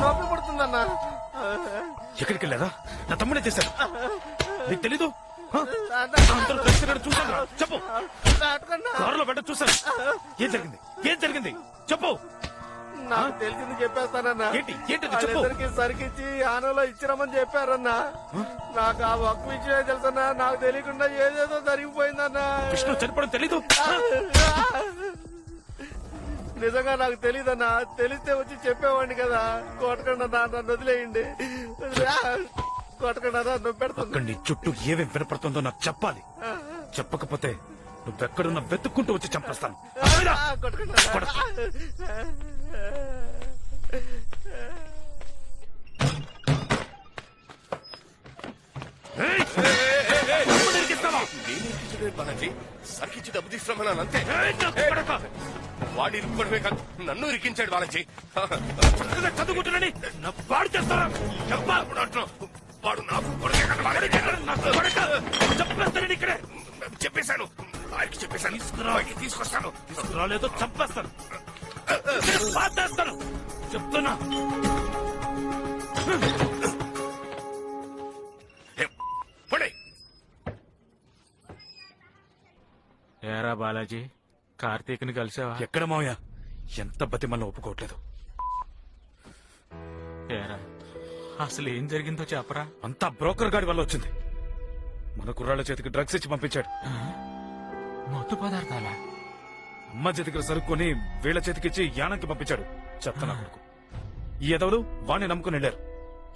నొప్పి పడుతుందన్నా. ఎక్కడికి వెళ్ళారా నా తమ్ముడే చేశాడు. నీకు తెలీదు? అందరూ కలిసి చూసాను చెప్పు. కారులో పెట్ట చూసాను ఏం జరిగింది? ఏం జరిగింది? చెప్పు. నాకు తెలిసింది చెప్పేస్తానన్నా. వాళ్ళిద్దరికి సరికిచ్చి ఆనలో ఇచ్చిరమని చెప్పారన్నా. నాకు ఆ ఒక్క విషయమే తెలుసన్నా. నాకు తెలియకుండా ఏదేదో జరిగిపోయిందన్నా. విష్ణు చనిపోవడం తెలీదు? నిజంగా నాకు తెలియదన్నా తెలిస్తే వచ్చి చెప్పేవాడిని కదా. కొట్టకుండా నన్ను వదిలేయండి. కొట్టకుండా నన్ను పెడుతుంది అక్కడ నీ చుట్టూ ఏమేం వినపడుతుందో నాకు చెప్పాలి. చెప్పకపోతే నువ్వెక్కడున్నా వెతుక్కుంటూ వచ్చి చంపేస్తాను? కొడతా. ఏయ్! తమ్ముడు ఇరికిస్తావా? నేను ఇరికించలేదు బాలాజీ సరికిచ్చి డబ్బు తీసుకురమ్మన్నాను అంతే! వాడు ఇరుక్కోవడమే కాదు నన్ను ఇరికించాడు బాలాజీ. చదువుకుంటున్నాని? పాడు చేస్తారా? వాడు నాకు కొడుకే కదా, వాడిని నేను నా కొడక! చంపేస్తానని ఇక్కడే. చెప్పేశాను. ఆయనకి చెప్పేశాను. ఆయనకి తీసుకొస్తాను. రాలేదో చంపేస్తాను. పాతేస్తాను. చెప్తున్నా. ఏరా బాలాజీ కార్తీక్ని కలిసావా? ఎక్కడ మావయ్య? ఎంత బతిమల్ని ఒప్పుకోవట్లేదు. ఏరా అసలు ఏం జరిగిందో చెప్పరా? అంతా బ్రోకర్ గాడి వల్ల వచ్చింది. మన కుర్రాళ్ళ చేతికి డ్రగ్స్ ఇచ్చి పంపించాడు. మత్తు పదార్థాలా? అమ్మ చేతికి సరుక్కొని వీళ్ళ చేతికి ఇచ్చి యానంకి పంపించాడు. చెప్తాను కొడుకు. ఈ ఎదవలు వాణ్ణి నమ్ముకుని వెళ్ళారు.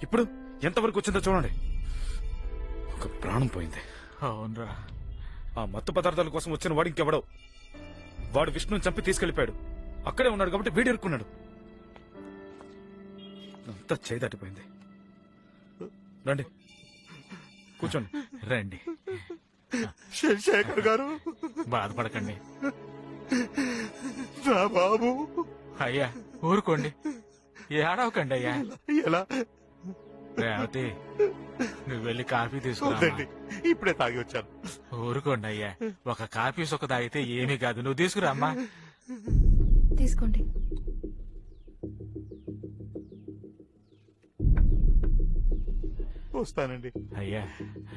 ఇప్పుడు ఎంతవరకు వచ్చిందో చూడండి. ఒక ప్రాణం పోయింది. అవునరా. ఆ మత్తు పదార్థాల కోసం వచ్చిన వాడు ఇంకెవడో. వాడు విష్ణుని చంపి తీసుకెళ్ళిపోయాడు అక్కడే ఉన్నాడు కాబట్టి వీడు ఇరుక్కున్నాడు అంతా చేయి దాటిపోయింది రండి. కూర్చోండి. రండి. శేఖర్ గారు. బాధపడకండి. నా బాబు. అయ్యా ఊరుకోండి. ఏడవకండి అయ్యా. ఎలా? రేవతి నువ్వు వెళ్ళి కాఫీ తీసుకురా వద్దండి ఇప్పుడే తాగి వచ్చాను. ఊరుకోండి అయ్యా ఒక కాఫీ సొక్క తాగితే ఏమీ కాదు నువ్వు తీసుకురామ్మా. తీసుకోండి. వస్తానండి. అయ్యా.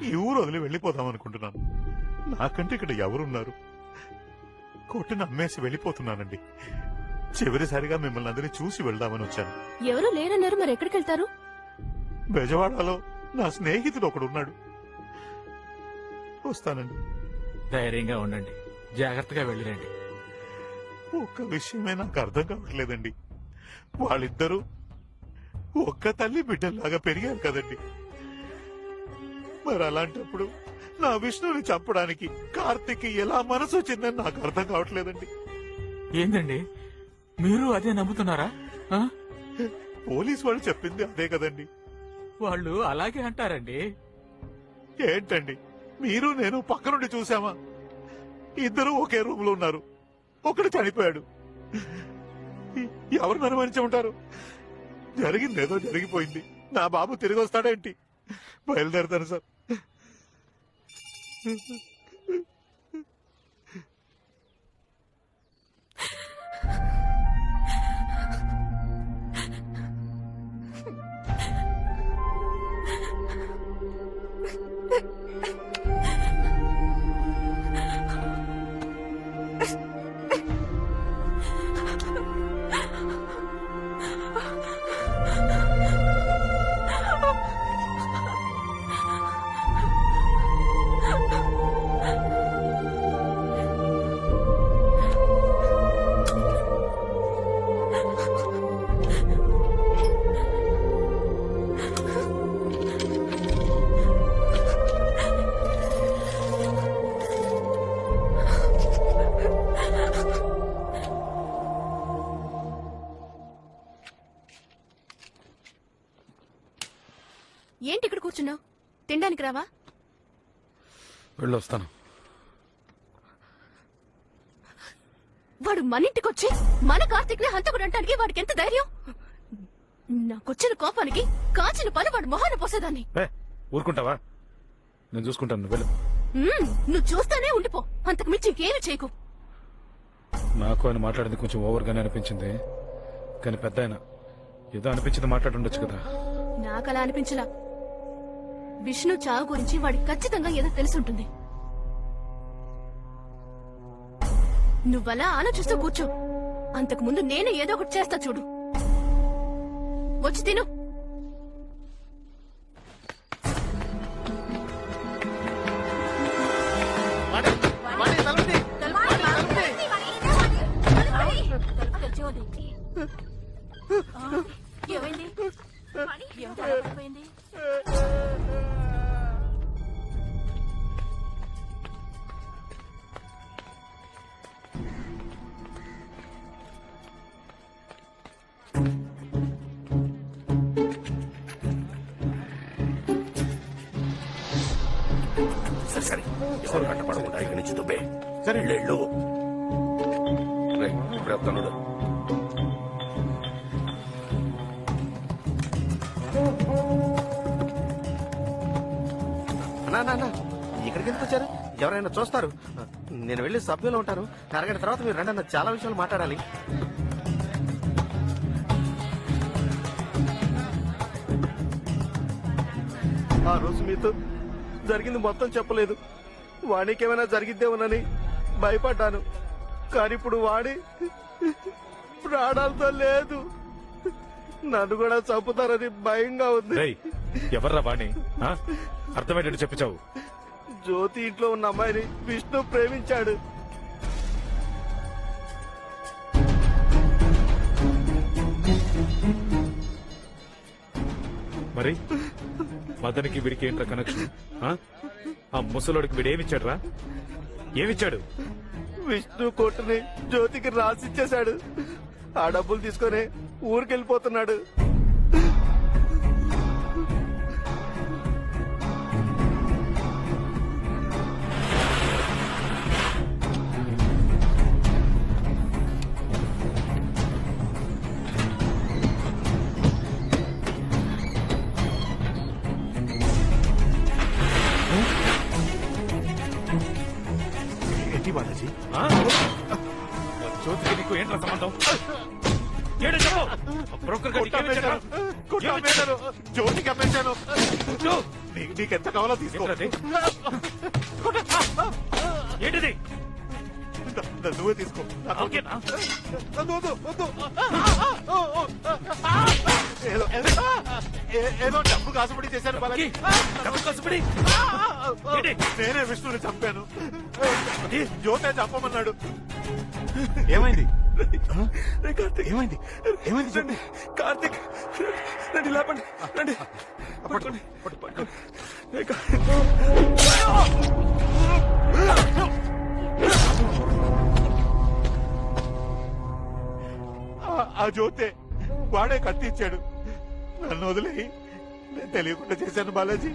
ఈ ఊరు వదిలి వెళ్ళిపోదాం అనుకుంటున్నాను. నాకంటే ఇక్కడ ఎవరున్నారు? కొట్టును అమ్మేసి వెళ్ళిపోతున్నానండి. చివరిసారిగా మిమ్మల్ని అందరినీ చూసి వెళ్దామని వచ్చాను. ఎవరు లేరన్నారు మరి ఎక్కడికి వెళ్తారు బెజవాడలో నా స్నేహితుడు ఒకడు ఉన్నాడు. వస్తానండి. ధైర్యంగా ఉండండి. జాగ్రత్తగా వెళ్ళిరండి. ఒక్క విషయమే నాకు అర్థం కావట్లేదండి. వాళ్ళిద్దరూ ఒక్క తల్లి బిడ్డల్లాగా పెరిగారు కదండి. మరి అలాంటప్పుడు నా విష్ణుని చంపడానికి కార్తిక్ ఎలా మనసు వచ్చిందని నాకు అర్థం కావట్లేదండి. ఏందండి? మీరు అదే నమ్ముతున్నారా? పోలీస్ వాళ్ళు చెప్పింది అదే కదండి. వాళ్ళు అలాగే అంటారండి. ఏంటండి? మీరు నేను పక్క నుండి చూసామా ఇద్దరు ఒకే రూమ్లో ఉన్నారు. ఒకడు చనిపోయాడు. ఎవరు ఎవరిని అనుమానించి ఉంటారు? జరిగిందేదో జరిగిపోయింది. నా బాబు తిరిగి వస్తాడేంటి? బయలుదేరతాను సార్. కూర్చున్నావు? తినడానికి రావా? వెళ్ళొస్తాను. వాడు మన ఇంటికి వచ్చి మన కార్తిక్ని హంతకుడు అంటానికి వాడికి ఎంత ధైర్యం? నాకొచ్చిన కోపానికి కాచిన పని వాడు మొహాన పోసేదాన్ని. ఊరుకుంటావా? నేను చూసుకుంటాను వెళ్ళు. నువ్వు చూస్తానే ఉండిపో. అంతకు మించి ఇంకేమి చేయకు. నాకు ఆయన మాట్లాడింది కొంచెం ఓవర్గానే అనిపించింది. కానీ పెద్ద ఆయన ఏదో అనిపించింది మాట్లాడుండొచ్చు కదా. నాకలా అనిపించలా. విష్ణు చావు గురించి వాడికి ఖచ్చితంగా ఏదో తెలుసుంటుంది. నువ్వలా ఆలోచిస్తూ కూర్చో. అంతకు ముందు నేను ఏదో ఒకటి చేస్తా చూడు. వచ్చి తిను. ఏమైంది? అలా సరే. సరే ఎవరు కట్టపడకుండా ఇక్కడి నుంచి దుబ్బే. సరే. అన్నా, అన్నా ఇక్కడికి ఎందుకు వచ్చారు? ఎవరైనా చూస్తారు. నేను వెళ్ళి సభ్యులు ఉంటాను. అరగంట తర్వాత మీరు రండి అన్న చాలా విషయాలు మాట్లాడాలి. ఆ రోజు మీతో జరిగింది మొత్తం చెప్పలేదు. వాడికి ఏమైనా జరిగిద్దేమోనని భయపడ్డాను. కానీ ఇప్పుడు వాడి ప్రాణాలతో లేదు. నన్ను కూడా చంపుతారని భయంగా ఉంది. ఎవర్రా వాణి? అర్థమయ్యేటట్టు చెప్పించావు. జ్యోతి ఇంట్లో ఉన్న అమ్మాయిని విష్ణు ప్రేమించాడు. మరి? మదనికి వీడికి ఏంట్రా కనెక్షన్ ఆ? ముసలోడికి వీడు ఏమిచ్చాడు రా ఏమిచ్చాడు? విష్ణు కోటని జ్యోతికి రాసిచ్చేశాడు. ఆ డబ్బులు తీసుకొని ఊరికెళ్ళిపోతున్నాడు. ఏడు చెప్పు బ్రోకర్ గాడికి ఏమిచ్చాడు రా? కొట్ట ఏమిచ్చాడు? అమ్మేశాను. జ్యోతికి అమ్మేశాను జో, నీ- నీకెంత కావాలో తీసుకో? ఏంటిది? నువ్వే తీసుకో. నాకు. ఏదో డబ్బు కాసుపడి చేశాను బాలాజీ డబ్బు కసుబడి ఏంటి? నేనే విష్ణుని చంపాను. జ్యోతే చంపమన్నాడు. ఏమైంది? కార్తీక్ ఏమైంది? ఏమైంది చెప్పు. కార్తిక్ రండి లేపండి రండి. పట్టుకోండి పట్టుకోండి. ఆ- జ్యోతే వాడే కత్తిచ్చాడు నన్ను వదిలేయి నేను తెలియకుండా చేశాను బాలాజీ.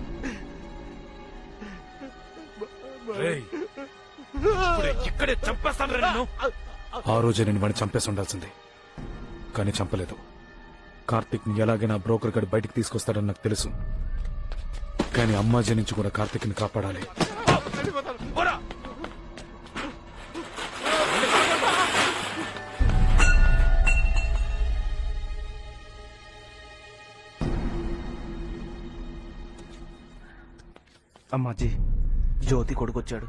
ఇక్కడే చంపేస్తాను రా ఆ రోజే నేను వాడిని చంపేసి ఉండాల్సింది కానీ చంపలేదు. కార్తిక్ని ఎలాగైనా బ్రోకర్ గడి బయటికి తీసుకొస్తాడని నాకు తెలుసు. కానీ అమ్మాజీ నుంచి కూడా కార్తిక్ని కాపాడాలి. అమ్మాజీ జ్యోతి కొడుకొచ్చాడు.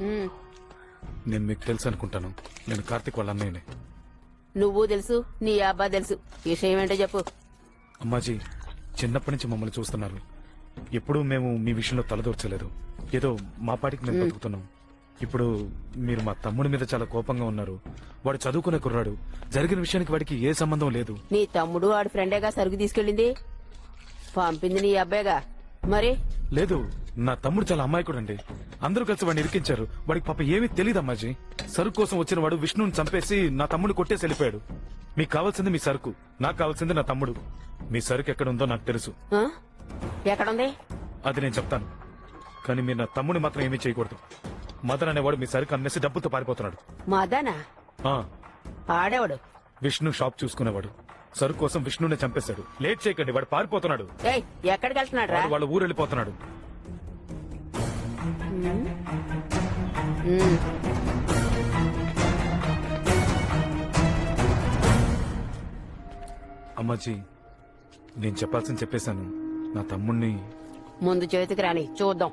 నేను మీకు తెలుసు అనుకుంటాను. నేను కార్తిక్ వాళ్ళ అన్నయ్యనే. నువ్వు తెలుసు నీ అబ్బా తెలుసు. విషయం ఏంటో చెప్పు. అమ్మాజీ చిన్నప్పటి నుంచి మమ్మల్ని చూస్తున్నారు. ఎప్పుడూ మేము మీ విషయంలో తలదూర్చలేదు. ఏదో మా పాటికి మేము బతుకుతున్నాం. ఇప్పుడు మీరు మా తమ్ముడి మీద చాలా కోపంగా ఉన్నారు. వాడు చదువుకునే కుర్రాడు. జరిగిన విషయానికి వాడికి ఏ సంబంధం లేదు. నీ తమ్ముడు ఆడి ఫ్రెండేగా సరుకు తీసుకెళ్ళింది. పంపింది నీ అబ్బాయిగా. మరి? లేదు నా తమ్ముడు చాలా అమాయకుడండి. అందరూ కలిసి వాడిని ఇరికించారు. వాడికి పాప ఏమీ తెలియదు అమ్మాజీ. సరుకు కోసం వచ్చిన వాడు విష్ణుని చంపేసి నా తమ్ముడు కొట్టేసి వెళ్ళిపోయాడు. మీకు కావాల్సింది మీ సరుకు. నాకు కావాల్సింది నా తమ్ముడు. మీ సరుకు ఎక్కడ ఉందో నాకు తెలుసు. ఆ? ఎక్కడుంది? అది నేను చెప్తాను. కానీ మీరు నా తమ్ముడిని మాత్రం ఏమీ చేయకూడదు. మదన్ అనేవాడు మీ సరుకు అమ్మేసి డబ్బుతో పారిపోతున్నాడు. మదనా? ఆ. ఆడేవాడు. విష్ణు షాప్ చూసుకునేవాడు. సరుకు కోసం విష్ణుని చంపేశాడు. లేట్ చేయకండి వాడు పారిపోతున్నాడు. ఎక్కడికి వెళ్తున్నాడు రా? వాళ్ళ ఊరు వెళ్ళిపోతున్నాడు అమ్మాజీ నేను చెప్పాల్సింది చెప్పేశాను. నా తమ్ముణ్ణి ముందు చేతికి రాని చూద్దాం.